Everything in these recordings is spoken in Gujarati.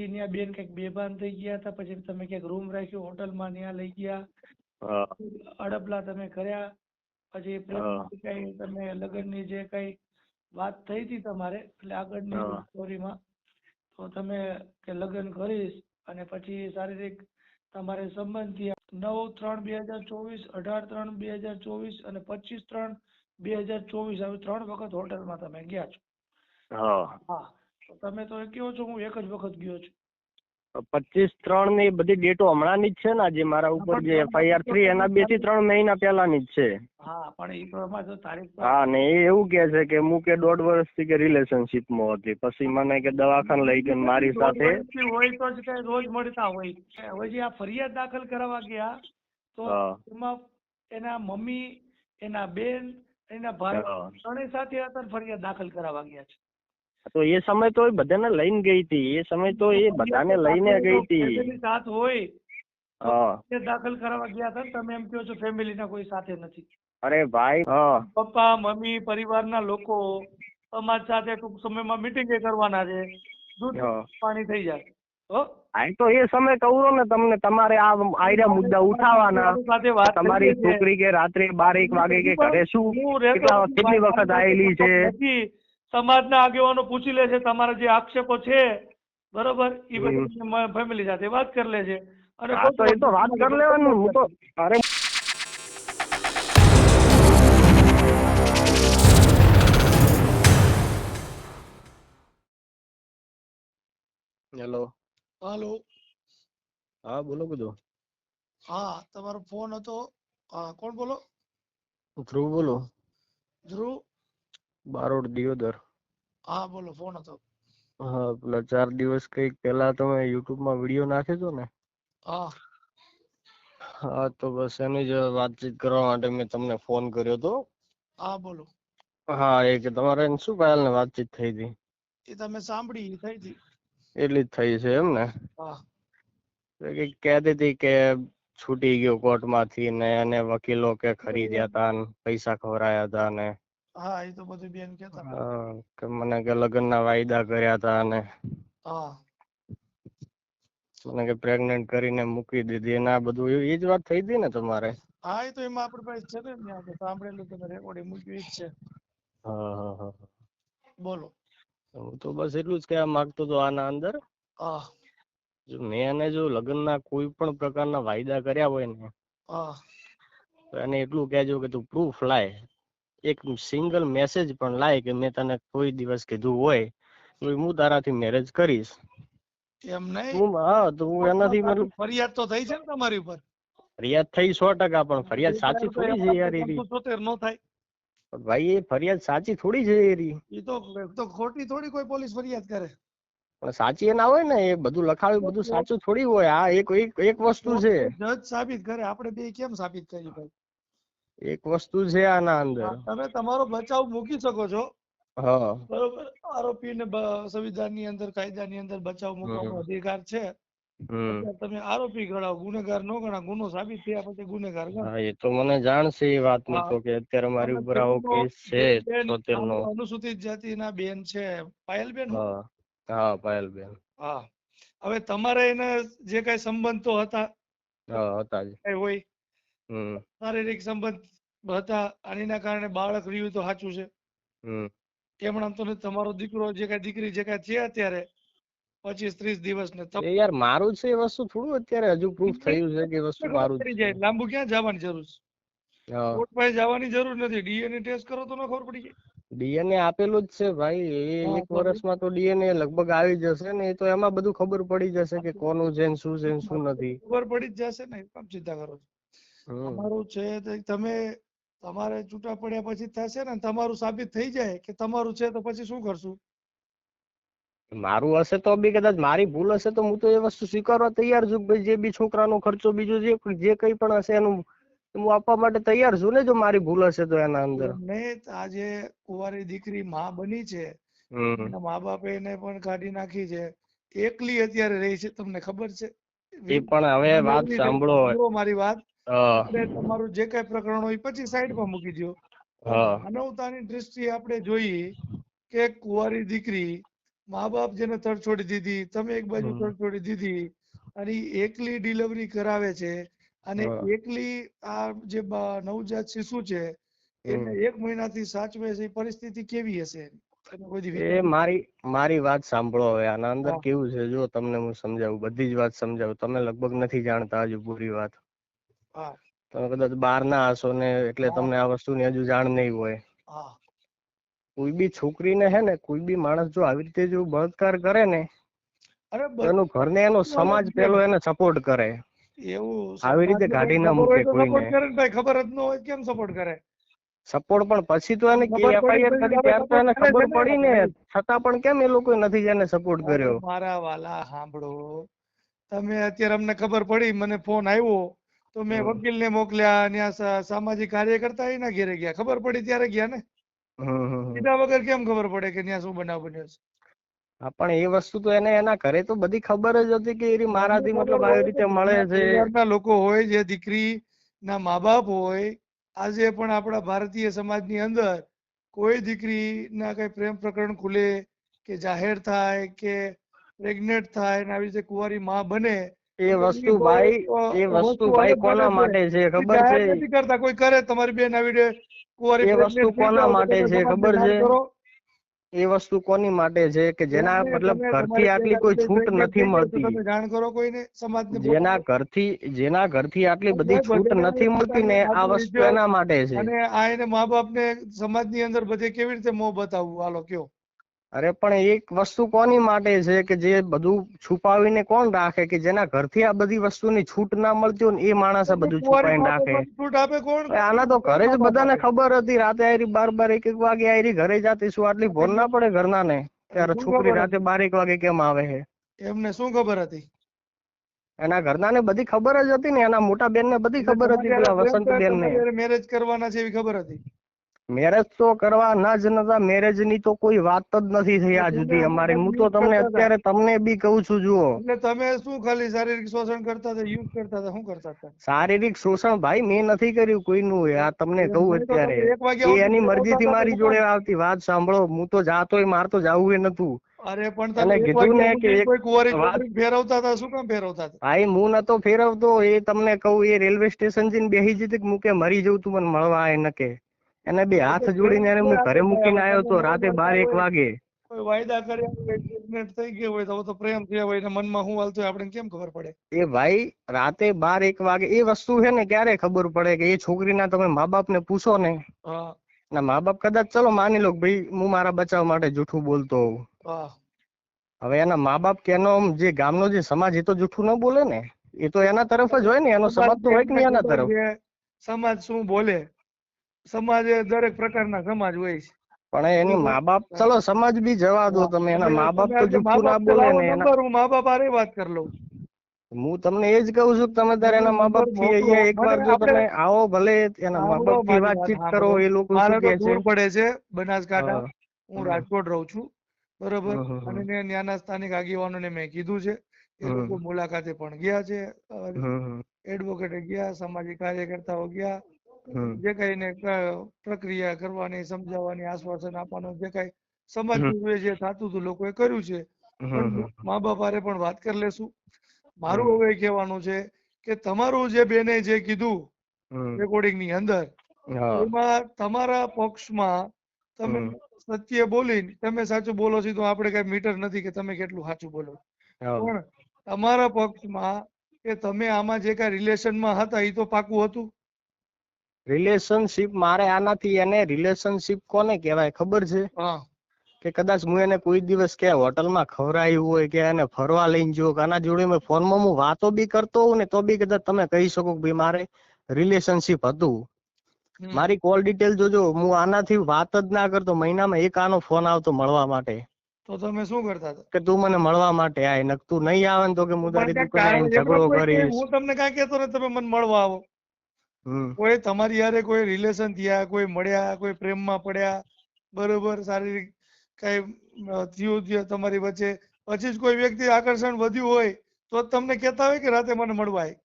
પછી ત્યાં બેન કંઈક બેભાન થઈ ગયા હતા પછી તમે ક્યાંક રૂમ રાખ્યો હોટલમાં ત્યાં લઈ ગયા. હા. અડપલા તમે કર્યા. પછી કઈ તમે લગ્નની જે કઈ વાત થઈ હતી તમારે એટલે આગળની. સ્ટોરીમાં તો તમે કે લગ્ન કરીશ અને પછી શારીરિક તમારે સંબંધ થયા. નવ ત્રણ બે હજાર ચોવીસ અઢાર ત્રણ બે હજાર ચોવીસ અને પચીસ ત્રણ બે હજાર ચોવીસ આવી ત્રણ વખત હોટલમાં તમે ગયા છો. હા. તમે તો કહો છો? હું એક જ વખત ગયો છું. પચીસ ત્રણની બધી ડેટો હમણાંની જ છે ને જે મારા ઉપર જે એફઆઈઆર થ્રી એના બેથી ત્રણ મહિના પહેલાની જ છે. હા પણ એ પ્રમાણે તારીખ હા ને એ એવું કે છે કે હું કે દોઢ વર્ષથી કે રિલેશનશીપમાં હતી પછી મને કે દવાખાને લઈ ગયો મારી સાથે. હોય તો જ કઈ રોજ મળતા હોય. હવે જે આ ફરિયાદ દાખલ કરાવવા ગયા તો એમાં એના મમ્મી એના બેન એના ભાઈ. ત્રણેય સાથે હતા ફરિયાદ દાખલ કરાવવા ગયા છે. તો એ સમય તો એ બધાને લઈને ગઈ હતી. એ સમય તો એ બધાને લઈને ગઈ હતી. સાથ હોય. હા. દાખલ કરાવવા ગયા હતા તમે એમ કહો છો ફેમિલીના કોઈ સાથે નથી. અરે ભાઈ પપ્પા મમ્મી પરિવારના લોકો સમાજ સાથે ટૂંક સમયમાં મિટિંગ કરવાના છે. દૂધ પાણી થઈ જાય. તો એ સમય કહું ને તમને તમારે આ આયરા મુદ્દા ઉઠાવવાના સાથે વાત તમારી છોકરી કે રાત્રે બાર એક વાગે કે ઘરે શું કેટલા કેટલી વખત આયેલી છે. સમાજના આગેવાનો પૂછી લે છે તમારા જે આક્ષેપો છે બરોબર? એ બધી ફેમિલી સાથે વાત કરી લે છે. અને એ તો વાત કરી લેવાનું હું તો અરે હેલો. હાલો. હા બોલો બધો. હા તમારો ફોન હતો. હા કોણ બોલો? ધ્રુવ બોલો. ધ્રુવ? બારોડ દિયોદર. હા બોલો ફોન હતો. હા પેલા ચાર દિવસ કંઈક પેલા તમે યુટ્યુબમાં વીડિયો નાખ્યો ને? હા. હા તો બસ એની જ વાતચીત કરવા માટે મેં તમને ફોન કર્યો તો. હા બોલો. હા એ કે તમારે એને શું પાયલ ને વાતચીત થઈ હતી? એ તમે સાંભળી થઈ હતી. એટલી જ થઈ છે એમ ને? હા. કે કહેતી હતી કે છૂટી ગયો કોર્ટમાંથી ને એને વકીલો કે ખરીદ્યા હતા ને પૈસા ખવડાયા હતા ને. હા એ તો બધું બેન કેતા કે મને કે લગ્ન ના વાયદા કર્યા હતા અને હા. મને કે પ્રેગ્નન્ટ કરીને મૂકી દીધી અને આ બધું એ જ વાત થઈ હતી ને તમારે? હા એ તો એમાં આપણી પાસે છે ને ત્યાં તો સાંભળેલું તમે રેકોર્ડિંગ મૂક્યું જ છે. હા હા હા બોલો. હું તો બસ એટલું જ કહેવા માંગતો હતો આના અંદર. હા. જો મેં એને જો લગ્નના કોઈ પણ પ્રકારના વાયદા કર્યા હોય ને હા. તો એને એટલું કહેજો કે તું પ્રૂફ લાય. એક સિંગલ મેસેજ પણ લાય કે મેં તને કોઈ દિવસ કીધું હોય તો હું તારાથી મેરેજ કરીશ. એમ નહીં? હું હા તો હું એનાથી મતલબ ફરિયાદ તો થઈ છે ને તમારી ઉપર? ફરિયાદ થઈ સો ટકા પણ ફરિયાદ સાચી થોડી છે યાર એ સોતેર નો થાય. ભાઈ એ ફરિયાદ સાચી થોડી છે એ રી એ તો તો ખોટી થોડી કોઈ પોલીસ ફરિયાદ કરે. પણ સાચી એ ના હોય ને એ બધું લખાવ્યું બધું સાચું થોડી હોય. આ એક એક એક વસ્તુ છે. જજ સાબિત કરે. આપણે બે કેમ સાબિત કરી ભાઈ? એક વસ્તુ છે આના અંદર. તમે તમારો બચાવ મૂકી શકો છો. હા. બરોબર? આરોપીને બ- સંવિધાનની અંદર કાયદાની અંદર બચાવ મૂકવાનો અધિકાર છે. તમે આરોપી ગણાવ ગુનેગાર નો ગણા ગુનો સાબિત થયા પછી ગુનેગાર હા એ તો મને જાણ છે એ વાતની. તો કે અત્યારે મારી ઉપર આવો કેસ છે તો નો આપણે અનુસૂચિત જાતિના બેન છે. પાયલબેન? હો? હા પાયલબેન. હા. હવે તમારે એને જે કઈ સંબંધો હતા? હા હતા જ. કઈ હોય? શારીરિક સંબંધ હતા અને એના કારણે બાળક રહ્યું તો સાચું છે. હમ. આમ તો તમારો દીકરો જે કઈ દીકરી જે કઈ છે અત્યારે પચીસ ત્રીસ દિવસ ને યાર મારું છે એ વસ્તુ થોડું અત્યારે હજુ પ્રૂફ થયું છે કે વસ્તુ મારું છે. જાય લાંબુ ક્યાં જવાની જરૂર છે? કોર્ટ પાસે જવાની જરૂર નથી ડીએનએ ટેસ્ટ કરો તો ન ખબર પડી જાય. ડીએનએ આપેલું જ છે ભાઈ એ એક વર્ષમાં તો ડીએનએ લગભગ આવી જશે ને એ તો એમાં બધું ખબર પડી જશે કે કોનું છે શું છે શું નથી. ખબર પડી જ જશે ને કામ ચિંતા કરો છો. તમારું છે તમે તમારે છૂટા પડ્યા પછી થશે ને તમારું સાબિત થઈ જાય કે તમારું છે તો પછી શું કરશું? મારું હશે તો બી કદાચ મારી ભૂલ હશે તો હું તો એ વસ્તુ સ્વીકારવા તૈયાર છું ભાઈ જે બી છોકરાનો ખર્ચો બીજો જે જે કઈ પણ હશે એનું હું આપવા માટે તૈયાર છું ને જો મારી ભૂલ હશે તો એના અંદર. મે આજે કુંવારી દીકરી માં બની છે એના મા બાપે એને પણ કાઢી નાખી છે એકલી અત્યારે રહી છે તમને ખબર છે? એ પણ હવે વાત સાંભળો સાંભળો મારી વાત. તમારું જે કઈ પ્રકરણ હોય પછી સાઈડમાં મૂકી દો માનવતાની દ્રષ્ટિએ આપણે જોઈએ કે કુંવારી દીકરી મા બાપ જેને તરછોડી દીધી તમે એક બાજુ હમ. તરછોડી દીધી અને એકલી ડિલિવરી કરાવે છે અને એકલી આ જે નવજાત શિશુ છે એને. એક મહિનાથી સાચવે છે પરિસ્થિતિ કેવી હશે? એ મારી મારી વાત સાંભળો હવે આના અંદર કેવું છે જો તમને હું સમજાવું બધી જ વાત સમજાવું તમે લગભગ નથી જાણતા હજુ પૂરી વાત. તમે કદાચ બહાર ના હશો ને એટલે તમને આ વસ્તુની હજુ જાણ નહીં હોય. કોઈ બી છોકરીને હે ને કોઈ બી માણસ જો આવી રીતે જો બળાત્કાર કરે ને એનું ઘર ને એનો સમાજ પેલો એને સપોર્ટ કરે. એવું આવી રીતે કાઢી ના મૂકે કોઈને. ખબર જ ન હોય કેમ સપોર્ટ કરે? સપોર્ટ પણ પછી તો એને એફઆઈઆર કરી ત્યાર તો એને ખબર પડી ને છતાં પણ કેમ એ લોકો નથી એને સપોર્ટ કર્યો? મારા વાલા સાંભળો. તમે અત્યારે અમને ખબર પડી મને ફોન આવ્યો. તો મેં વકીલ ને મોકલ્યા ત્યાં સામાજિક કાર્યકર્તા એના ઘેરે ગયા. ખબર પડી ત્યારે ગયા ને. કીધા વગર કેમ ખબર પડે કે ત્યાં શું બનાવ બન્યો છે? હા પણ એ વસ્તુ તો એને એના ઘરે તો બધી ખબર જ હતી કે એ મારાથી મતલબ આવી રીતે મળે છે. પરિવારના લોકો હોય જે દીકરી ના મા બાપ હોય આજે પણ આપણા ભારતીય સમાજની અંદર કોઈ દીકરી ના કઈ પ્રેમ પ્રકરણ ખુલે કે જાહેર થાય કે પ્રેગ્નેટ થાય ને આવી રીતે કુંવારી માં બને એ વસ્તુ ભાઈ એ વસ્તુ ભાઈ કોના માટે છે ખબર છે? નથી કરતા કોઈ કરે? તમારી બેન આવી રીતે કુંવારી એ વસ્તુ કોના માટે છે ખબર છે? એ વસ્તુ કોની માટે છે કે જેના મતલબ ઘરથી આટલી કોઈ છૂટ નથી મળતી. જાણ કરો કોઈને સમાજને જેના. ઘરથી જેના ઘરથી આટલી બધી છૂટ નથી મળતી ને આ વસ્તુ એના માટે છે. અને આ એને મા બાપને સમાજની અંદર બધે કેવી રીતે મોં બતાવવું? હાલો કયો. અરે પણ એક વસ્તુ કોની માટે છે કે જે બધું છુપાવીને કોણ રાખે? કે જેના ઘરથી આ બધી વસ્તુની છૂટ ના મળતી હોય ને એ માણસ આ બધું છુપાવીને રાખે. છૂટ આપે કોણ? આના તો ઘરે જ બધાને ખબર હતી. રાતે આયરી બાર બાર એક એક વાગે આયરી ઘરે જાતી શું આટલી ભોર ના પડે ઘરના ને ત્યારે છોકરી રાતે? બાર એક વાગે કેમ આવે છે એમને શું ખબર હતી? એના ઘરના ને બધી ખબર જ હતી ને. એના મોટા બેન ને બધી ખબર હતી પેલા વસંત બેન ને મેરેજ કરવાના છે એવી ખબર હતી? મેરેજ તો કરવા ના જ નતા મેરેજની તો કોઈ વાત જ નથી થઈ આજ સુધી અમારે. હું તો તમને અત્યારે તમને બી કહું છું જુઓ. એટલે તમે શું ખાલી શારીરિક શોષણ કરતા હતા યુઝ કરતા હતા શું કરતા હતા? શારીરિક શોષણ ભાઈ મેં નથી કર્યું કોઈનું આ તમને કહું અત્યારે. એની મરજી થી મારી જોડે આવતી વાત સાંભળો હું તો જાતોય માર તો જાવું એ નતું. અરે પણ તમે કીધું ને કે એક ફેરવતા હતા શું કામ ફેરવતા હતા? ભાઈ હું નતો ફેરવતો એ તમને કહું એ રેલવે સ્ટેશન જઈને બેહી જતી કે હું મરી જવું તું મને મળવા એ ન કે એને બે હાથ જોડીને એને હું ઘરે મૂકીને આવ્યો તો રાતે બાર એક વાગે. કોઈ વાયદા કર્યા થઈ ગઈ હોય તો તો પ્રેમ થયા હોય ને મનમાં શું હાલતું હોય આપણને કેમ ખબર પડે? એ ભાઈ રાતે બાર એક વાગે એ વસ્તુ છે ને ક્યારે ખબર પડે કે એ છોકરીના તમે મા બાપ ને. પૂછો ને ના મા બાપ કદાચ ચલો માની લો ભાઈ હું મારા બચાવ માટે જૂઠું બોલતો હોઉં. હવે એના મા બાપ કે એનો જે ગામનો જે સમાજ એ તો જૂઠું ન બોલે ને. એ તો એના તરફ જ હોય ને એનો સમાજ તો હોય કે નહીં એના તરફ. સમાજ શું બોલે? સમાજે દરેક પ્રકારના સમાજ હોય છે. પણ એની મા બાપ ચલો સમાજ બી જવા દો તમે એના મા બાપ તો જુઠ્ઠું ના બોલે ને એના હું મા બાપ આરે વાત કરી લઉં. હું તમને એ જ કહું છું કે તમે તારે એના મા બાપથી અહીંયા એકવાર જો તમે આવો ભલે એના મા બાપથી વાતચીત કરો એ લોકો શું કહે છે? પડે છે બનાસકાંઠા. હું. રાજકોટ રહું છું. બરોબર? અને. મેં ત્યાંના સ્થાનિક આગેવાનોને મેં કીધું છે. એ લોકો મુલાકાતે પણ ગયા છે. એડવોકેટે ગયા સામાજિક કાર્યકર્તાઓ ગયા. જે કઈ પ્રક્રિયા કરવાની સમજાવવાની આશ્વાસન આપવાનું જે કઈ સમાજ જે થતું હતું લોકોએ કર્યું છે. મા બાપારે પણ વાત કરી લેશું. મારું. હવે કહેવાનું છે કે તમારું જે બેને જે કીધું રેકોર્ડિંગની અંદર એમાં તમારા પક્ષમાં તમે સત્ય બોલી તમે સાચું બોલો છો તો આપણે કઈ મીટર નથી કે તમે કેટલું સાચું બોલો પણ તમારા પક્ષમાં કે તમે આમાં જે કઈ રિલેશનમાં હતા એ તો પાકું હતું. રિલેશનશિપ મારે આનાથી એને રિલેશનશિપ કોને કહેવાય ખબર છે? કે કદાચ હું એને કોઈ દિવસ કે હોટલમાં ખવરાયું હોય કે એને ફરવા લઈને જો આના જોડે મેં ફોનમાં હું વાતો બી કરતો હોઉં ને તો બી કદાચ તમે કહી શકો કે ભાઈ મારે રિલેશનશિપ હતું. મારી કોલ ડિટેલ જોજો હું આનાથી વાત જ ના કરતો મહિનામાં એક આનો ફોન આવતો મળવા માટે. તો તમે શું કરતા હતા? કે તું મને મળવા માટે આય નક તું નહીં આવે ને તો કે હું તારી દુકાને ઝઘડો કરીશ. હું તમને કાંઈ કહેતો ને તમે મને મળવા આવો. કોઈ તમારી યારે કોઈ રિલેશન થયા કોઈ મળ્યા કોઈ પ્રેમમાં પડ્યા બરોબર શારીરિક કઈ થયું થયું તમારી વચ્ચે. પછી જ કોઈ વ્યક્તિ આકર્ષણ વધ્યું હોય તો તમને કહેતા હોય કે રાતે મને મળવા આય.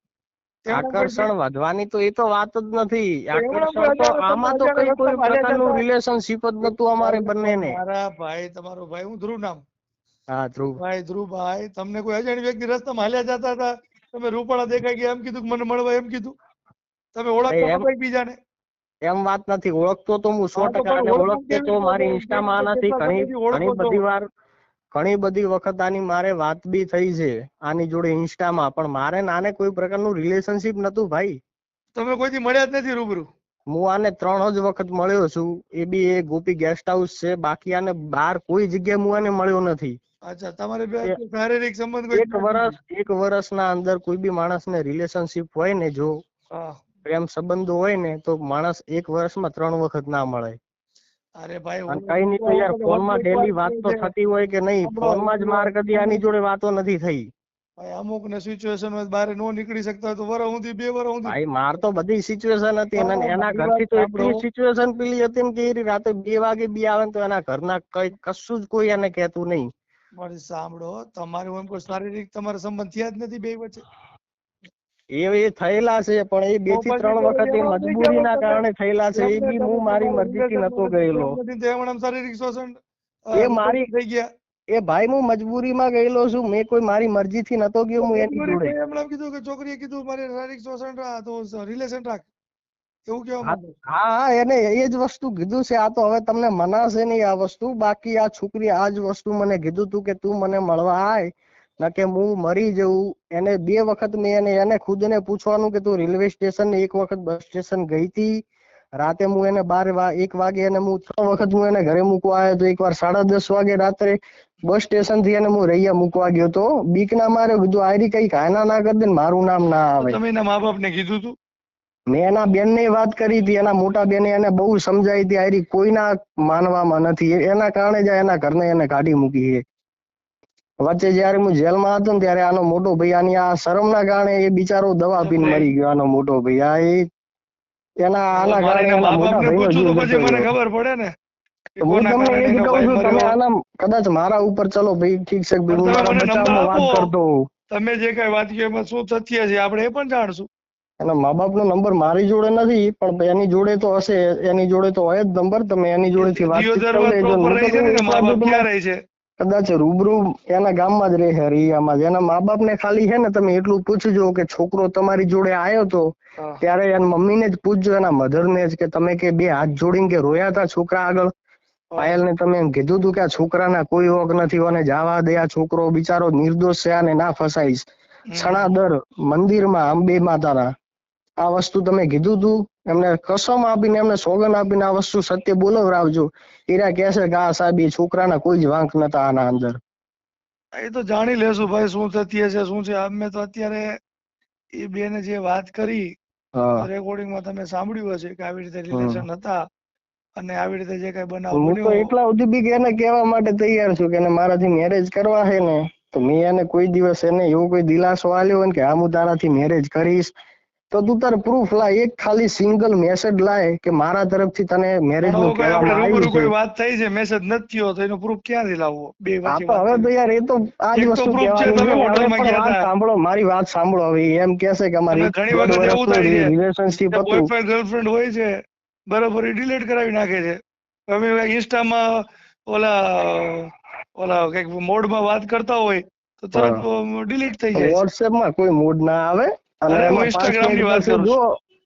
તેમણે કોઈ આકર્ષણ વધવાની તો એ તો વાત જ નથી. આકર્ષણ તો આમાં તો કઈ કોઈ પ્રકારનું રિલેશનશિપ જ નતું અમારે બંનેને. મારા ભાઈ તમારો ભાઈ હું ધ્રુવ નામ. હા ધ્રુવ. ભાઈ ધ્રુવભાઈ તમને કોઈ અજાણી વ્યક્તિ રસ્તામાં હાલ્યા જતા હતા? તમે રૂપાળા દેખાઈ ગયા એમ કીધું કે મને મળવા એમ કીધું? તમે ઓળખતા એમ- બીજાને. એમ વાત નથી ઓળખતો તો હું સો ટકા ઓળખતો તો મારી? ઇન્સ્ટામાં આનાથી ઘણી ઘણી બધી વાર ઘણી બધી વખત આની મારે વાત બી થઈ છે આની જોડે ઇન્સ્ટામાં પણ મારે નાને કોઈ પ્રકારનું રિલેશનશિપ નતું ભાઈ. તમે કોઈથી મળ્યા જ નથી રૂબરૂ? હું આને ત્રણ જ વખત મળ્યો છું એ બી એ ગોપી ગેસ્ટ હાઉસ છે બાકી આને બાર કોઈ જગ્યાએ હું આને મળ્યો નથી. અચ્છા તમારે શારીરિક સંબંધ એક વર્ષ એક વર્ષના અંદર કોઈ બી માણસને રિલેશનશિપ હોય ને જો પ્રેમ સંબંધો હોય ને તો માણસ એક વર્ષમાં ત્રણ વખત ના મળે. અરે ભાઈ કઈ નહીં તો યાર ફોનમાં ડેલી વાત તો થતી હોય કે નહીં ફોનમાં જ માર કદી આની જોડે વાતો નથી થઈ. ભાઈ અમુક ને સિચ્યુએશનમાં બહાર નો નીકળી શકતા હોય તો વર સુધી બે વર સુધી. ભાઈ માર તો બધી સિચ્યુએશન હતી અને એના ઘરથી તો એટલી સિચ્યુએશન પેલી હતી ને કે રાતે બે વાગે બી આવે ને તો એના ઘરના કઈ કશું જ કોઈ એને કહેતું નહીં. મારી સાંભળો તમારે એમ કોઈ શારીરિક તમારા સંબંધ થયા જ નથી બે વચ્ચે. એ થયેલા છે પણ એ બેથી ત્રણ વખત એ મજબૂરીના કારણે થયેલા છે એ બી હું મારી મરજીથી નતો ગયેલો. શારીરિક શોષણ એ મારી- થઈ ગયા. એ ભાઈ હું મજબૂરીમાં ગયેલો છું મેં કોઈ મારી મરજીથી નતો ગયો હું એની જોડે. એમણે કીધું કે છોકરીએ કીધું મારે શારીરિક શોષણ તો રિલેશન રાખ. એવું કેવા હા હા હા, એને એ જ વસ્તુ કીધું છે આ તો હવે તમને મનાશે નહીં આ વસ્તુ બાકી આ છોકરી આ જ વસ્તુ મને કીધું તું કે તું મને મળવા આય. ના કે હું મરી જવું એને બે વખત મેં એને એને ખુદને પૂછવાનું કે તું રેલવે સ્ટેશન એક વખત બસ સ્ટેશન ગઈ હતી રાતે હું એને બાર એક વાગે એને હું છ વખત હું એને ઘરે મૂકવા આવ્યો તો એકવાર સાડા દસ વાગે રાત્રે બસ સ્ટેશનથી એને હું રૈયા મૂકવા ગયો તો? બીક ના મારે કીધું આયરી કઈ કાયના ના કરી દે ને મારું નામ ના આવે. તમે એના મા બાપ ને કીધું તું? મેં એના બેન ને વાત કરી હતી એના મોટા બેને એને બહુ સમજાવી હતી આયરી કોઈના માનવામાં નથી. એના કારણે જ એના ઘરને એને કાઢી મૂકી છે. વચ્ચે જયારે હું જેલમાં હતો ને ત્યારે આનો મોટો ભાઈ આની આ શરમના કારણે એ બિચારો દવા પીને મરી ગયો આનો મોટો ભાઈ આ એ એના આના કારણે મોટા ભાઈનો જીવ મને ખબર પડે ને હું તમને એ જ કહું છું તમે આના કદાચ મારા ઉપર ચલો ભાઈ ઠીક છે ભાઈ હું મારા બચાવમાં વાત કરતો હોઉં. તમે જે કઈ વાત કહ્યું એમાં શું સત્ય છે આપણે એ પણ જાણશું. એના મા બાપનો નંબર મારી જોડે નથી પણ એની જોડે તો હશે એની જોડે તો હોય જ નંબર તમે એની જોડેથી વાત કરી લેજો હું ને કદાચ રૂબરૂ એના ગામમાં જ રહે રિયામાં એના મા બાપ ને ખાલી છે ને તમે એટલું પૂછજો કે છોકરો તમારી જોડે આવ્યો તો ત્યારે એના મમ્મીને જ પૂછજો એના મધર ને જ કે તમે કે બે હાથ જોડીને કે રોયા હતા છોકરા આગળ? પાયલ ને તમે એમ કીધું તું કે આ છોકરાના કોઈ ઓક નથી અને જવા દે આ છોકરો બિચારો નિર્દોષ છે આને ના ફસાઈશ. સણાદર મંદિરમાં અંબે માતાના આ વસ્તુ તમે કીધું તું. એમને કસમ આપીને એમને સોગન આપીને આ વસ્તુ સત્ય બોલવરાવજો એરા કહેશે કે આ સાહેબ એ છોકરાના કોઈ જ વાંક નતા આના અંદર. એ તો જાણી લેશું ભાઈ શું સત્ય છે શું છે? અમે તો અત્યારે એ બેને જે વાત કરી રેકોર્ડિંગમાં તમે સાંભળ્યું હશે કે આવી રીતે રિલેશન હતા અને આવી રીતે જે કઈ બનાવ હું તો એટલા સુધી બી એને કહેવા માટે તૈયાર છું કે એને મારાથી મેરેજ કરવા છે ને તો મેં એને કોઈ દિવસ એને એવો કોઈ દિલાસો આલ્યો હોય કે હા હું તારાથી મેરેજ કરીશ તો તું તારે પ્રૂફ લાય એક ખાલી સિંગલ મેસેજ લાય કે મારા તરફથી તને મેરેજનું કોઈ કહેવામાં આવ્યું છે. વાત થઈ છે મેસેજ નથી થયો તો એનો પ્રૂફ ક્યાંથી લાવવો? બે વાત હવે તો યાર એ તો આ જ વસ્તુ. સાંભળો મારી વાત સાંભળો હવે. એમ કહેશે કે અમારી ઘણી વખત એવું થાય છે રિલેશનશિપ હતું. બોયફ્રેન્ડ ગર્લફ્રેન્ડ હોય છે બરોબર એ ડિલીટ કરાવી નાખે છે. હવે ઇન્સ્ટામાં ઓલા ઓલા કંઈક મોડમાં વાત કરતા હોય તો તરત ડિલીટ થઈ જાય વોટ્સએપમાં કોઈ મૂડ ના આવે. અને હું એમાં ની વાત કરું છું.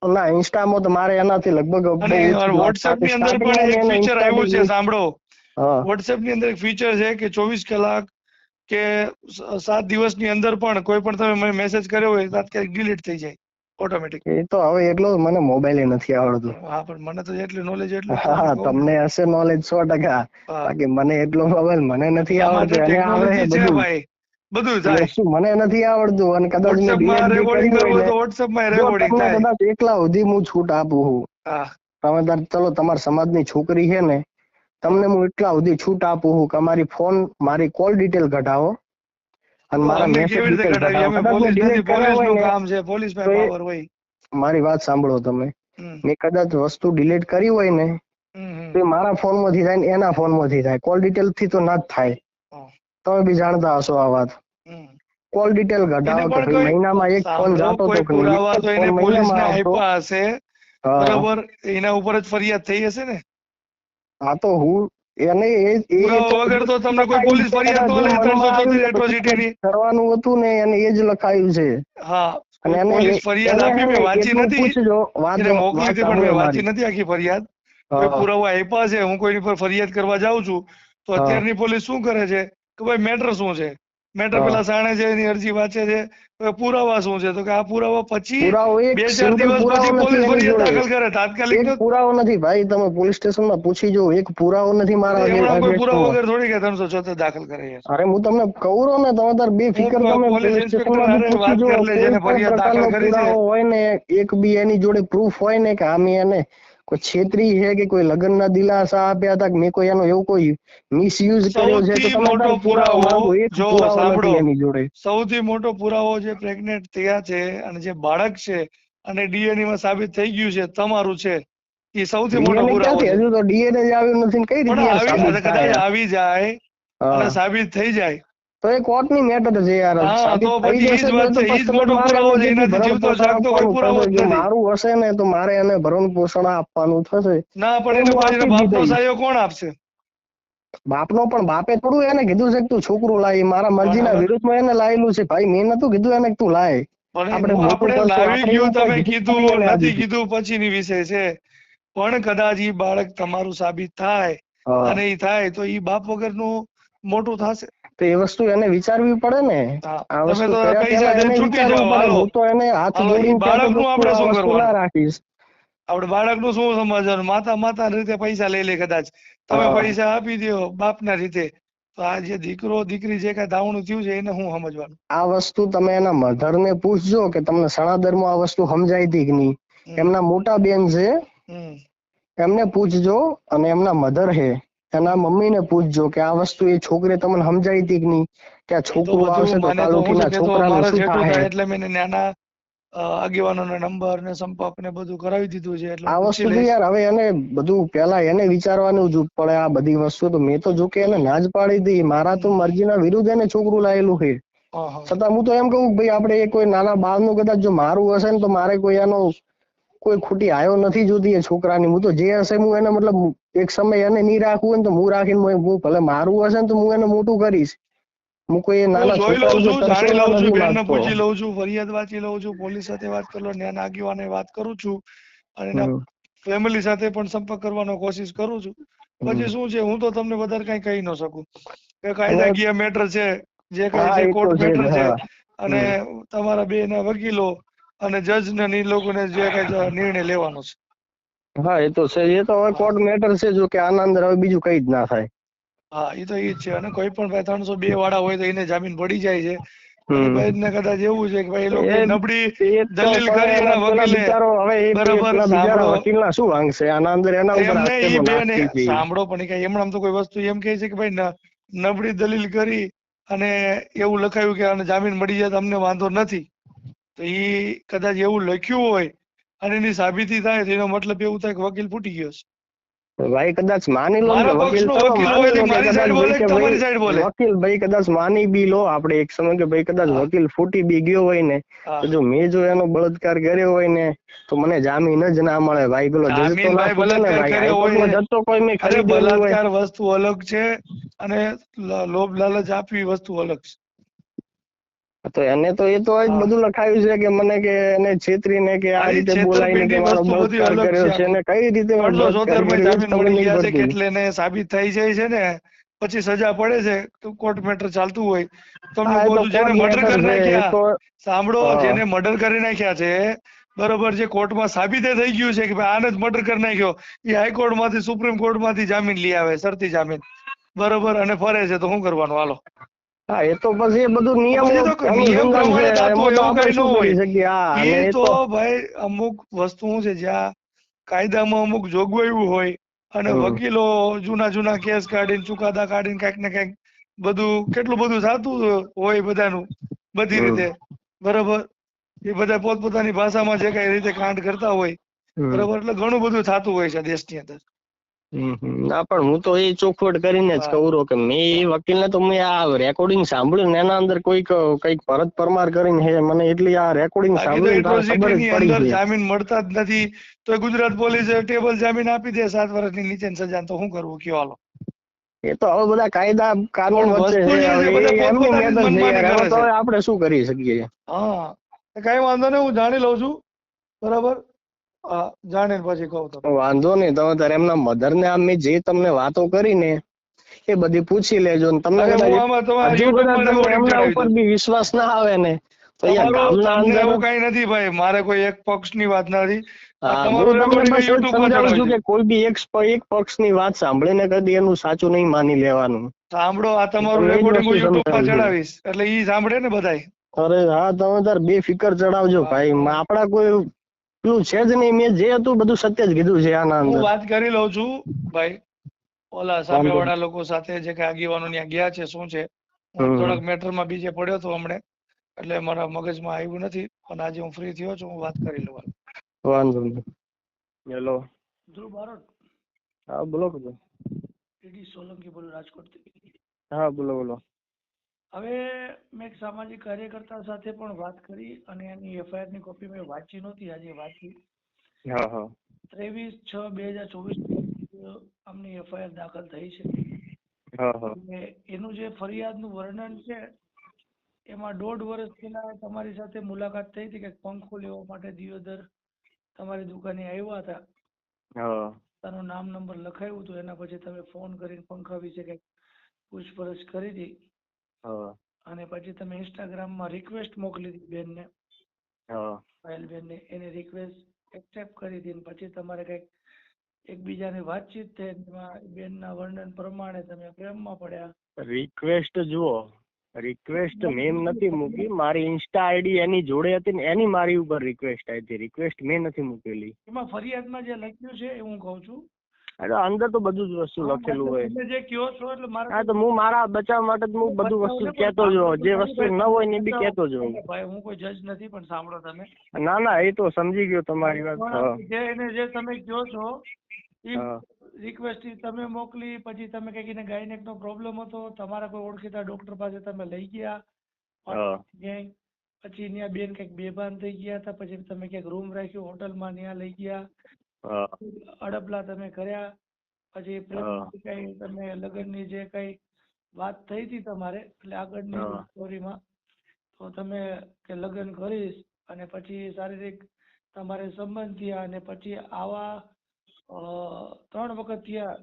ના ઇન્સ્ટામાં તો મારે એનાથી લગભગ અને વોટ્સએપની અંદર પણ એક ફીચર આવ્યું છે સાંભળો. વોટ્સએપની અંદર એક ફીચર છે કે ચોવીસ કલાક કે સાત સાત દિવસની અંદર પણ કોઈ પણ તમે મને મેસેજ કર્યો હોય તાત્કાલિક ડિલીટ થઈ જાય ઓટોમેટિક એ તો હવે એટલો મને મોબાઈલ નથી આવડતું. હા પણ મને તો એટલું નોલેજ એટલું હા તમને ને. હશે નોલેજ સો ટકા. બાકી મને એટલો મોબાઈલ મને નથી આવડતો એને આવડે બધું. બધું થાય. શું મને નથી આવડતું અને કદાચ મેં રેકોર્ડિંગ કરવું તો WhatsApp માં રેકોર્ડિંગ થાય. કદાચ એકલા સુધી હું છૂટ આપું હું. તમે તાર ચલો તમારા સમાજની છોકરી છે ને તમને હું એટલા સુધી છૂટ આપું છું કે અમારી ફોન મારી કોલ ડિટેલ ઘટાવો અને મારા મેસેજ ડિટેલ કઢાવી. મારી વાત સાંભળો તમે. મેં કદાચ વસ્તુ ડિલીટ કરી હોય ને. તો મારા ફોનમાંથી થાય ને એના ફોનમાંથી થાય. કોલ ડિટેલથી તો ના જ થાય. હા. તમે બી જાણતા હશો આ વાત. કોલ ડિટેલ ઘટાડો તો મહિનામાં એક ફોન જાતો તો પુરાવા તો એને પોલીસને આપ્યા હશે. બરાબર? એના ઉપર જ ફરિયાદ થઈ હશે ને? હા તો હું એને એ એ વગર તો તમને કોઈ પોલીસ ફરિયાદ તો લે ત્રણસો ચોત્રીસ એટ્રોસિટી ની. કરવાનું હતું ને એને એ જ લખાયું છે. હા. અને એને પોલીસ ફરિયાદ આપી મેં વાંચી નથી. પૂછજો, વાત મોકલી હતી પણ મેં વાંચી નથી આખી ફરિયાદ. કોઈ પુરાવા આપ્યા છે હું કોઈની પર ફરિયાદ કરવા જાઉં છું તો અત્યારની પોલીસ શું કરે છે? કે ભાઈ મેટર શું છે? મેટર પેલા સાણે છે એની અરજી વાંચે છે પુરાવા શું છે? તો કે આ પુરાવા પછી બે ચાર દિવસ પછી પોલીસ ફરિયાદ દાખલ કરે તાત્કાલિક પુરાવો નથી. ભાઈ તમે પોલીસ સ્ટેશનમાં પૂછી જો એક પુરાવો નથી મારા against પુરાવા. વગર થોડી કે ત્રણસો છોતેર દાખલ કરે અરે હું તમને કહું રહું ને તમે તાર બે ફિકર તમે પોલીસ સ્ટેશનમાં પૂછી જો ફરિયાદ દાખલ કરી હોય ને એક બી એની જોડે પ્રૂફ હોય ને કે આમે એને કોઈ છેતરી છે કે કોઈ લગ્નના દિલાસા આપ્યા હતા કે મેં કોઈ એનો એવો કોઈ મિસયુઝ કર્યો છે તો મોટો પુરાવો જો સાંભળો. એની જોડે. સૌથી મોટો પુરાવો જે પ્રેગ્નેન્ટ થયા છે અને જે બાળક છે અને ડીએનએ માં સાબિત થઈ ગયું છે તમારું છે એ સૌથી મોટો પુરાવો હજુ તો ડીએનએ જ આવ્યું નથી કઈ રીતે આવી જાય અને સાબિત થઈ જાય. તો એ કોર્ટની મેટર છે યાર. તો પછી ઈ જ જશે તો વાત છે, ઈ મોટો મારે પુરાવો છે, એને એનાથી ભરણ જીવતો પોષણ જાગતો કોઈ આપવાનું પુરાવો જ નથી. મારું હશે ને તો મારે એને ભરણ પોષણ આપવાનું થશે. ના પણ એને બાપનો સાયો કોણ આપશે? બાપનો પણ બાપે થોડું એને કીધું છે કે તું છોકરું લાય મારા મરજીના વિરુદ્ધ વિરુદ્ધમાં એને લાયેલું છે. ભાઈ મેં નતું કીધું એને તું લાય. આપણે આપણે લાવી ગયું તમે કીધું. નથી. કીધું પછીની વિષય છે. પણ કદાચ ઈ બાળક તમારું સાબિત થાય. અને ઈ થાય તો ઈ બાપ વગરનું મોટું થશે. તો એ વસ્તુ એને વિચારવી પડે ને. આ વસ્તુ તો એને. હું તો હાથ જોડીને બાળકનું આપણે શું કરવાનું? ના રાખીશ. આપણે બાળકનું શું સમજવાનું? માતા માતા રીતે પૈસા લઈ લે કદાચ. તમે પૈસા આપી દો બાપના રીતે. તો આ જે દીકરો દીકરી જે કાંઈ દાવણું થયું છે એને હું સમજવાનું. આ વસ્તુ તમે એના મધર ને પૂછજો કે તમને સણાદરમાં આ વસ્તુ સમજાઈ હતી કે નહીં. એમના મોટા બેન છે. એમને પૂછજો અને એમના મધર હે એના મમ્મીને પૂછજો કે આ વસ્તુ એ છોકરે તમને સમજાવી હતી કે નહીં? કે આ છોકરું આવશે બધું તો મને તો હું કાલુટીના છે કે તો છોકરાનું શું થાય? એટલે મેં નાના આગેવાનો નંબર ને સંપર્ક ને બધું કરાવી દીધું છે એટલે આ વસ્તુ તો યાર હવે એને બધું પેલા એને વિચારવાનું જ પડે આ બધી વસ્તુ તો મેં તો જો કે એને ના જ પાડી હતી. મારા તો મરજીના વિરુદ્ધ એને છોકરું લાયેલું છે. છતાં હું તો એમ કહું કે ભાઈ આપણે એ કોઈ નાના બાળનું કદાચ જો મારું હશે ને તો મારે કોઈ એનો કોઈ ખોટી આયો નથી જોતી એ છોકરાની. હું તો જે હશે હું એને મતલબ એક સમય એને નહીં રાખવું હોય ને તો હું રાખીને હું- ભલે મારું હશે ને તો હું એને મોટું કરીશ. હું કોઈ નાના છોકરાને પૂછી લઉં છું ફરિયાદ વાંચી લઉં છું પોલીસ સાથે વાત કરું નાના આગેવાને વાત કરું છું અને એના ફેમિલી સાથે પણ સંપર્ક કરવાનો કોશિશ કરું છું. પછી શું છે હું તો તમને વધારે કઈ કહી ન શકું. કે કાયદાકીય મેટર છે જે કઈ છે કોર્ટ મેટર છે અને તમારા બે ના વકીલો અને જજ ને એ લોકોને જે કઈ નિર્ણય લેવાનો છે. હા એ તો છે. એ તો હવે કોર્ટ મેટર છે જો કે આના અંદર હવે બીજું કઈ જ ના થાય. હા એ તો એ જ છે. અને કોઈ પણ ભાઈ ત્રણસો બે વાળા હોય તો એને જામીન પડી જાય છે. ભાઈ ને કદાચ એવું છે કે ભાઈ લોકો નબળી દલીલ કરી એના વકીલે બરાબર, સાંભળો. શું વાંક આના અંદર એના ઉપર. સાંભળો પણ ઈ કઈ એમણામ તો કોઈ વસ્તુ એમ કહે છે કે ભાઈ નબળી દલીલ કરી અને એવું લખાયું કે આને જામીન મળી જાય તો અમને વાંધો નથી. તો એ કદાચ એવું લખ્યું હોય અને એની સાબિતી થાય તો એનો મતલબ એવું થાય કે વકીલ ફૂટી ગયો છે. ભાઈ કદાચ માની લો વકીલ વકીલ ભાઈ કદાચ માની બી લો આપણે એક સમય કે ભાઈ કદાચ વકીલ ફૂટી બી ગયો હોય ને તો જો મેં જો એનો બળાત્કાર કર્યો હોય ને તો મને જામીન જ ના મળે. ભાઈ પેલો જજ તો ના ભાઈ. ને ભાઈ. જજ તો કોઈ મેં ખરીદેલું હોય. વસ્તુ અલગ છે અને લોભ લાલચ આપવી વસ્તુ અલગ છે. તો એને તો એ તો જ બધું લખાયું છે કે મને કે એને છેતરીને કે આ રીતે બોલાઈને કે મારો બળાત્કાર કર્યો છે. ને કઈ રીતે જામીન મળી ગયા છે પડતી. કેટલે ને સાબિત થઈ જાય છે ને પછી સજા પડે છે તો કોર્ટ મેટર ચાલતું હોય. તમને છું જેને મર્ડર કરી નાખ્યા. સાંભળો જેને મર્ડર કરી નાખ્યા છે બરોબર જે કોર્ટમાં સાબિત થઈ ગયું છે કે ભાઈ આને જ મર્ડર કરી નાખ્યો એ હાઈકોર્ટમાંથી સુપ્રીમ કોર્ટમાંથી જામીન લઈ આવે શરતી જામીન. બરોબર અને ફરે છે તો શું કરવાનું? હાલો. હા એ તો પછી એ બધું નિયમો નિયમ પ્રમાણે થતું એમાં તો હોય, એવું કઈ ન હોય. શકીએ? હા અને એ તો ભાઈ અમુક વસ્તુ છે જ્યાં કાયદામાં અમુક જોગવાઈઓ હોય અને વકીલો જૂના જૂના કેસ કાઢીને ચુકાદા કાઢીને કંઈક ને કંઈક બધું કેટલું બધું થતું હોય બધાનું બધી રીતે. બરોબર? એ બધા પોતપોતાની ભાષામાં જે કઈ રીતે કાંડ કરતા હોય બરોબર? એટલે ઘણું બધું થતું હોય છે દેશની અંદર. ના પણ હું તો એ ચોખવટ કરીને જ. કહું કે મેં એ વકીલને તો મેં આ રેકોર્ડિંગ સાંભળ્યું એના અંદર કોઈક કંઈક ભરત પરમાર કરીને હે મને એટલી આ રેકોર્ડિંગ જામીન મળતા જ નથી. તો ગુજરાત પોલીસે ટેબલ જામીન આપી દે સાત વર્ષની નીચે સજા. તો શું કરવું? કયો હાલો. એ તો હવે બધા કાયદા કાનૂન વચ્ચે આપણે શું કરી શકીએ? હા. કઈ વાંધો નહીં હું જાણી લઉં છું. બરાબર? જાણીને પછી કહું તમને. વાંધો નહીં તમે તારે એમના મધર ને આમ જે તમને વાતો કરી ને એ બધી પૂછી લેજો ને તમને હજુ કદાચ એમના ઉપર બી વિશ્વાસ ના આવે ને તો ગામના તમને એવું કઈ નથી ભાઈ મારે કોઈ એક પક્ષની વાત નથી. આ હા, તમારું હું તમને recording બસ એ જ YouTube પર સમજાવું છું કે કોઈ બી એક એક પક્ષની વાત સાંભળીને કદી એનું સાચું નહીં માની લેવાનું. સાંભળો આ તમારું તમને એ જ રેકોર્ડિંગ હું યુટ્યુબ પર ચડાવીશ. એટલે ઈ સાંભળે ને બધાય. અરે હા તમે તાર બે ફિકર ચડાવજો ભાઈ. આપડા કોઈ પેલું છે જ નહીં મેં જે હતું બધું સત્ય જ કીધું છે આના હું વાત કરી લઉં છું ભાઈ. ઓલા સામેવાળા લોકો સાથે જે કઈ આગેવાનો ત્યાં ગયા છે શું છે. થોડાક મેટરમાં બીજે પડ્યો હતો હમણે એટલે મારા મગજમાં આવ્યું નથી પણ આજે હું ફ્રી થયો છું હું વાત કરી લઉં વાંધો નહીં. હેલો. ધ્રુવ બારોટ. હા બોલો બોલો. ડીડી સોલંકી બોલું રાજકોટથી. હા બોલો બોલો. હવે મેં એક સામાજિક કાર્યકર્તા સાથે પણ વાત કરી અને એની એફઆઈઆરની કોપી મેં વાંચી નહોતી આજે વાંચી. ત્રેવીસ છ બે હજાર ચોવીસ આમની એફઆઈઆર દાખલ થઈ છે. એનું જે ફરિયાદનું વર્ણન છે એમાં દોઢ વર્ષ પહેલા તમારી સાથે મુલાકાત થઈ હતી કે પંખો લેવા માટે દિયોદર તમારી દુકાને આવ્યા હતા. તારું નામ નંબર લખાયું હતું એના પછી તમે ફોન કરીને પંખા વિશે કંઈક પૂછપરછ કરી હતી. અને પછી તમે ઇન્સ્ટાગ્રામમાં રિક્વેસ્ટ મોકલી હતી બેન ને પાયલ બેનને એની request accept કરી હતી ને પછી તમારે કંઈક એકબીજાની વાતચીત થઈ એમાં બેન બેનના વર્ણન પ્રમાણે તમે પ્રેમમાં પડ્યા. રિક્વેસ્ટ જુઓ. રિક્વેસ્ટ મેં નથી મૂકી. મારી ઇન્સ્ટા આઈડી એની જોડે હતી ને એની મારી ઉપર રિક્વેસ્ટ આવી હતી. રિક્વેસ્ટ મેં નથી મૂકેલી. એમાં ફરિયાદમાં જે લખ્યું છે એ હું કહું છું. અરે અંદર તો બધું જ વસ્તુ લખેલું હોય. જે કયો છો એટલે મારા હા તો હું મારા બચાવ માટે જ હું બધું વસ્તુ કહેતો જ હોઉં જે વસ્તુ ન હોય ને બી કહેતો જ હોઉં ભાઈ હું કોઈ જજ નથી પણ સાંભળો તમે. ના ના એ તો સમજી ગયો તમારી વાત. જે એને જે તમે કયો છો એ રિક્વેસ્ટ તમે મોકલી પછી તમે કંઈક એને ગાયનેક નો પ્રોબ્લેમ હતો તમારા કોઈ ઓળખીતા ડોક્ટર પાસે તમે લઈ ગયા પછી ત્યાં બેન કંઈક બેભાન થઈ ગયા હતા પછી તમે ક્યાંક રૂમ રાખ્યો હોટલમાં ત્યાં લઈ ગયા હા અડપલા તમે કર્યા પછી. કઈ તમે લગ્નની જે કઈ વાત થઈ હતી તમારે એટલે આગળની. સ્ટોરીમાં તો તમે કે લગ્ન કરીશ અને પછી શારીરિક તમારે સંબંધ થયા અને પછી આવા ત્રણ વખત થયા.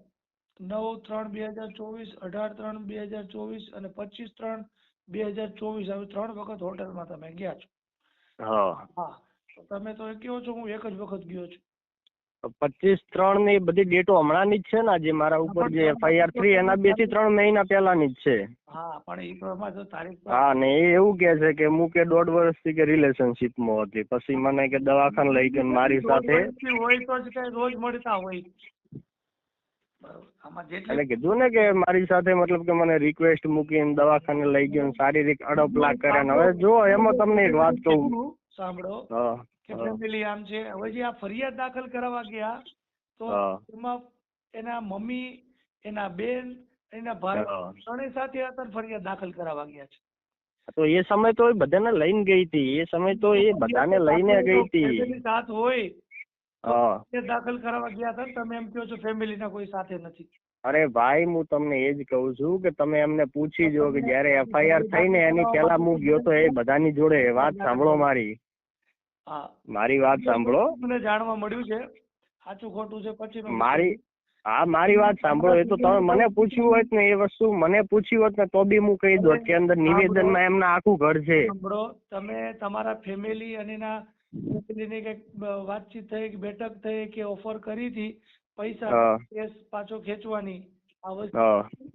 નવ ત્રણ બે હજાર ચોવીસ અઢાર ત્રણ બે હજાર ચોવીસ અને પચીસ ત્રણ બે હજાર ચોવીસ. આવી ત્રણ વખત હોટલમાં તમે ગયા છો. હા. તમે તો કહો છો હું એક જ વખત ગયો છું. પચીસ ત્રણની બધી ડેટો હમણાંની જ છે ને જે મારા ઉપર જે એફઆઈઆર થ્રી એના બેથી ત્રણ મહિના પહેલાની જ છે. હા ને એ એવું કે છે કે હું કે દોઢ વર્ષથી કે રિલેશનશીપમાં હતી પછી મને કે દવાખાને લઈ ગયો મારી સાથે. એટલે કીધું ને કે મારી સાથે મતલબ કે મને રિક્વેસ્ટ મૂકીને દવાખાને લઈ ગયો શારીરિક અડપલા કરે ને હવે જો એમાં તમને એક વાત કહું. સાંભળો. હા. કે ફેમિલી આમ છે. હવે જે આ ફરિયાદ દાખલ કરાવવા ગયા તો એમાં એના મમ્મી એના બેન એના ભાઈ. ત્રણેય સાથે અત્યારે ફરિયાદ દાખલ કરાવવા ગયા છે. તો એ સમય તો એ બધાને લઈને ગઈ હતી. એ સમય તો એ બધાને લઈને ગઈ હતી. સાથ હોય હા. દાખલ કરાવવા ગયા હતા તમે એમ કહો છો ફેમિલીના કોઈ સાથે નથી. અરે ભાઈ હું તમને એ જ કહું છું કે તમે એમને પૂછી જો કે જયારે એફઆઈઆર થઈ ને એની પહેલા હું ગયો તો એ બધાની જોડે વાત સાંભળો મારી. હા. મારી વાત સાંભળો. મને જાણવા મળ્યું છે. સાચું ખોટું છે પછી મારી હા મારી વાત સાંભળો. એ તો તમે મને પૂછ્યું હોત ને એ વસ્તુ મને પૂછ્યું હોત ને તો બી હું કહી દોત કે અંદર નિવેદનમાં એમના આખું ઘર છે. સાંભળો. તમે તમારા ફેમિલી અને ના ફેમિલીની કંઈક વાતચીત થઈ કે બેઠક થઈ કે ઓફર કરી હતી પૈસા કેસ પાછો ખેંચવાની. આ વસ્તુ હા હાલો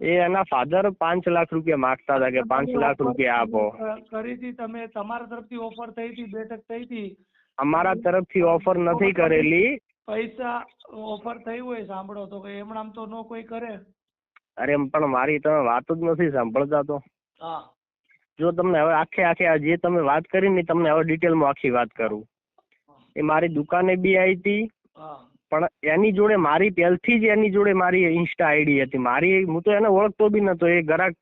એ એના ફાધર પાંચ લાખ રૂપિયા માંગતા હતા કે પાંચ લાખ રૂપિયા આપો. કરી હતી તમે તમારા તરફથી ઓફર થઈ હતી બેઠક થઈ હતી. અમારા તરફથી ઓફર નથી કરેલી. પૈસા ઓફર થઈ હોય સાંભળો તો કે એમણે આમ તો નો કોઈ કરે. અરે પણ મારી તમે વાત જ નથી સાંભળતા તો. હા. જો તમને હવે આખે આખે જે તમે વાત કરી ને તમને હવે ડિટેલમાં આખી વાત કરું. એ મારી દુકાને બી આવી હતી. પણ એની જોડે મારી પહેલથી જ એની જોડે મારી ઇન્સ્ટા આઈડી હતી. મારી હું તો એને ઓળખતો બી નતો. એ ગ્રાહક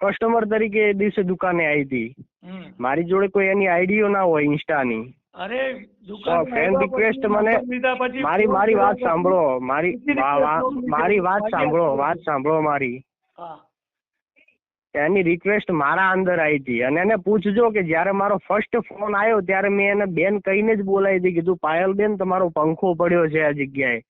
કસ્ટમર તરીકે એ દિવસે દુકાને આવી હતી. મારી જોડે કોઈ એની આઈડીઓ ના હોય ઇન્સ્ટાની અરે દુકાન રિક્વેસ્ટ મને મારી મારી વાત સાંભળો. મારી મારી વાત સાંભળો વાત સાંભળો મારી. હા. એની રિક્વેસ્ટ મારા અંદર આવી હતી. અને એને પૂછજો કે જ્યારે મારો ફર્સ્ટ ફોન આવ્યો ત્યારે મેં એને બેન કહીને જ બોલાવી હતી. કીધું પાયલ બેન તમારો પંખો પડ્યો છે આ જગ્યાએ.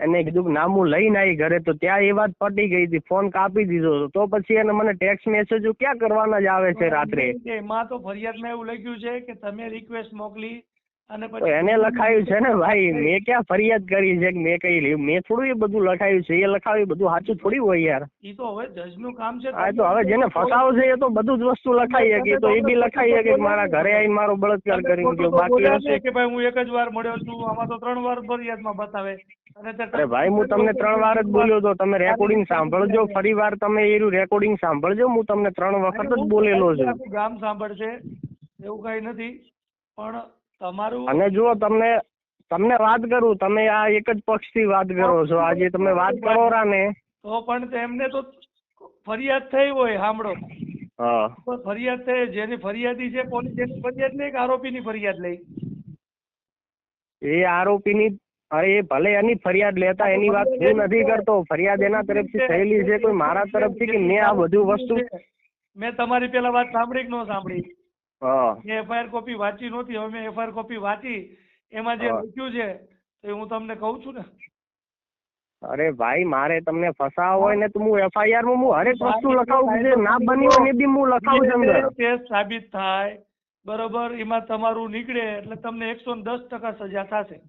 એને કીધું કે ના લઈને આવી ઘરે. તો ત્યાં એ વાત પટી ગઈ હતી. ફોન કાપી દીધો તો પછી એને મને ટેક્સ મેસેજો ક્યાં કરવાના જ આવે છે રાત્રે? એમાં તો ફરિયાદમાં એવું લખ્યું છે કે તમે રિક્વેસ્ટ મોકલી એને લખાયું છે ને ભાઈ મેં ક્યાં ફરિયાદ કરી છે કે મેં કઈ લીધું મેં થોડું એ બધું લખાયું છે એ લખાવ્યું બધું સાચું થોડી હોય યાર. એ તો હવે જજનું કામ છે હા તો હવે જેને ફસાવો છે એ તો બધું જ વસ્તુ લખાઈ શકે તો એ બી લખાઈ શકે કે મારા ઘરે આવીને મારો બળાત્કાર કરી ગયો બાકી હશે કે ભાઈ હું એક જ વાર મળ્યો છું આમાં તો ત્રણ વાર ફરિયાદમાં બતાવે. અરે ભાઈ હું તમને ત્રણ વાર જ બોલ્યો તો તમે રેકોર્ડિંગ સાંભળજો ફરી વાર તમે એનું રેકોર્ડિંગ સાંભળજો હું તમને ત્રણ વખત જ બોલેલો છું. ગામ સાંભળશે એવું કઈ નથી. પણ તમારું અને જો તમને તમને વાત કરું તમે આ એક જ પક્ષથી વાત કરો છો. આજે તમે વાત કરો રા ને તો પણ તેમને તો ફરિયાદ થઈ હોય સાંભળો. હા. ફરિયાદ થઈ જેની ફરિયાદી છે પોલીસ એની ફરિયાદ લઈ કે આરોપીની ફરિયાદ લઈ? એ આરોપીની અરે એ ભલે એની ફરિયાદ લેતા એની વાત હું નથી કરતો. ફરિયાદ એના તરફથી થયેલી છે કોઈ મારા તરફથી કે મેં આ બધું વસ્તુ મેં તમારી પેલા વાત સાંભળી કે ન સાંભળી? મેં એફઆઈઆર કોપી વાંચી નહોતી હવે મેં એફઆઈઆર કોપી વાંચી. એમાં જે હા. લખ્યું છે એ હું તમને કહું છું ને. અરે ભાઈ મારે તમને ફસાવો હોય ને તો હું એફઆઈઆરમાં હું હરેક વસ્તુ લખાવું જે ના બની હોય ને બી હું લખાવું છું અંદર. કેસ સાબિત થાય. બરોબર એમાં તમારું નીકળે એટલે તમને એકસો દસ ટકા સજા થશે.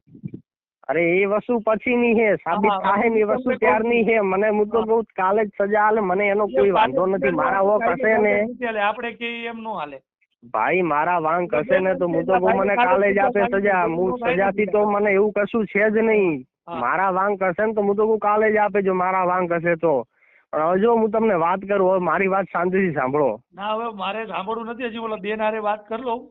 અરે એ વસ્તુ પછીની છે સાબિત થાય ને એ વસ્તુ ત્યારની છે. મને હું તો બહુ કાલે જ સજા આલે મને એનો કોઈ વાંધો નથી મારા વોક હશે ને. આપણે કે એમ નો હાલે. ભાઈ મારા વાંક હશે ને તો હું તો મને કાલે જ આપે સજા. હું સજાથી તો મને એવું કશું છે જ નહીં. મારા વાંક હશે ને તો હું તો કહું કાલે જ આપે જો મારા વાંક હશે તો. પણ હજુ હું તમને વાત કરું હવે મારી વાત શાંતિથી સાંભળો. ના હવે મારે સાંભળવું નથી હજી બોલો બેન હારે વાત કરી લઉં.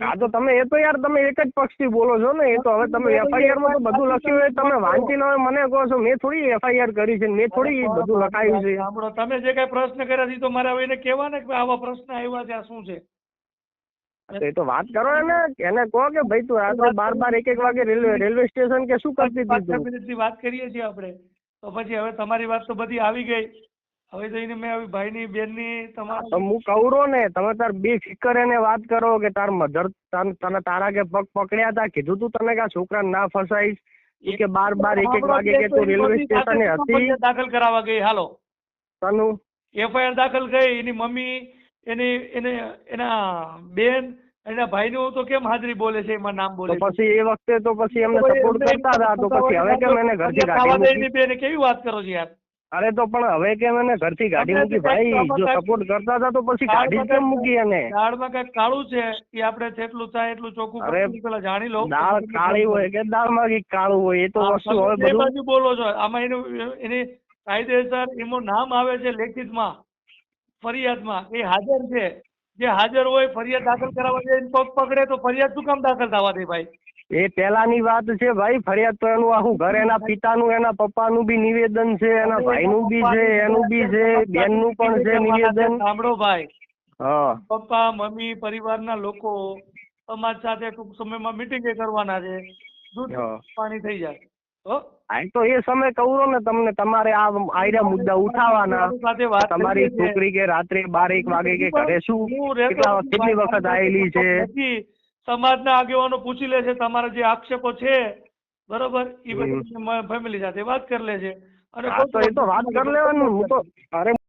હા તો તમે એ તો યાર તમે એક જ પક્ષથી બોલો છો ને એ તો હવે તમે એફઆઈઆરમાં તો બધું લખ્યું હોય તમે વાંચીને હોય મને કહો છો મેં થોડી એફઆઈઆર કરી છે મેં થોડી બધું લખાયું છે. સાંભળો. તમે જે કઈ પ્રશ્ન કર્યા છે તો મારે હવે એને કહેવા ને કે આવા પ્રશ્ન આવ્યા છે આ શું છે? તો એ તો વાત કરો એને એને કહો કે ભાઈ તું રાત્રે બાર બાર એક એક વાગે રેલવે રેલવે સ્ટેશન કે શું કરતી હતી વાત કરીએ છીએ આપણે. તો પછી હવે તમારી વાત તો બધી આવી ગઈ. હવે તો એને મેં હવે ભાઈની બેનની તમારા હું કહું રહો ને તમે તાર બે ફિકર એને વાત કરો કે તાર મધર તને તારા કે પગ પકડ્યા હતા કીધું તું તને કે છોકરા ના ફસાઈશ? કે બાર બાર એક એક વાગે કે તું રેલવે સ્ટેશને હતી? દાખલ કરાવવા ગઈ. હાલો. તનુ? એફઆઈઆર દાખલ ગઈ એની મમ્મી એની એને એના બેન એના ભાઈનું તો કેમ હાજરી બોલે છે એમાં નામ બોલે તો પછી એ વખતે તો પછી એમને સપોર્ટ કરતા હતા તો પછી હવે કેમ એને ઘરથી કાઢી મૂકી? બેન કેવી વાત કરો છો યાર? અરે તો પણ હવે કેમ એને ઘરથી કાઢી મૂકી? ભાઈ જો સપોર્ટ કરતા હતા તો પછી કાઢી કેમ મૂકી એને? દાળમાં કંઈક કાળું છે એ આપણે જેટલું થાય એટલું ચોખ્ખું અરે, પેલા જાણી લો. દાળ કાળી હોય કે દાળમાં કંઈક કાળું હોય એ તો વસ્તુ હવે બધું બોલો છો. આમાં એનું એની કાયદેસર એનું નામ આવે છે લેખિતમાં. ફરિયાદમાં. એ હાજર છે. જે હાજર હોય ફરિયાદ દાખલ કરાવવા જાય પગ પકડે તો ફરિયાદ શું કામ દાખલ થવા દે ભાઈ? એ પેલાની વાત છે ભાઈ ફરિયાદ તો એનું આખું ઘર એના પિતાનું એના પપ્પાનું બી નિવેદન છે એના ભાઈનું બી છે એનું બી છે બેનનું પણ છે નિવેદન સાંભળો ભાઈ. હા. પપ્પા મમ્મી પરિવારના લોકો તમારી સાથે ટૂંક સમયમાં મિટિંગ કરવાના છે. દૂધ પાણી થઈ જાય. તો એ સમય કહું ને તમને તમારે આ આયરા મુદ્દા ઉઠાવવાના. તમારી છોકરી કે રાત્રે બાર એક વાગે કે ઘરે શું? કેટલા કેટલી વખત આયેલી છે? સમાજના આગેવાનો પૂછી લે છે તમારા જે આક્ષેપો છે બરોબર? એ. બધી ફેમિલી સાથે વાત કરી લે છે. અને તો એ તો વાત કરી લેવાનું. હું તો અરે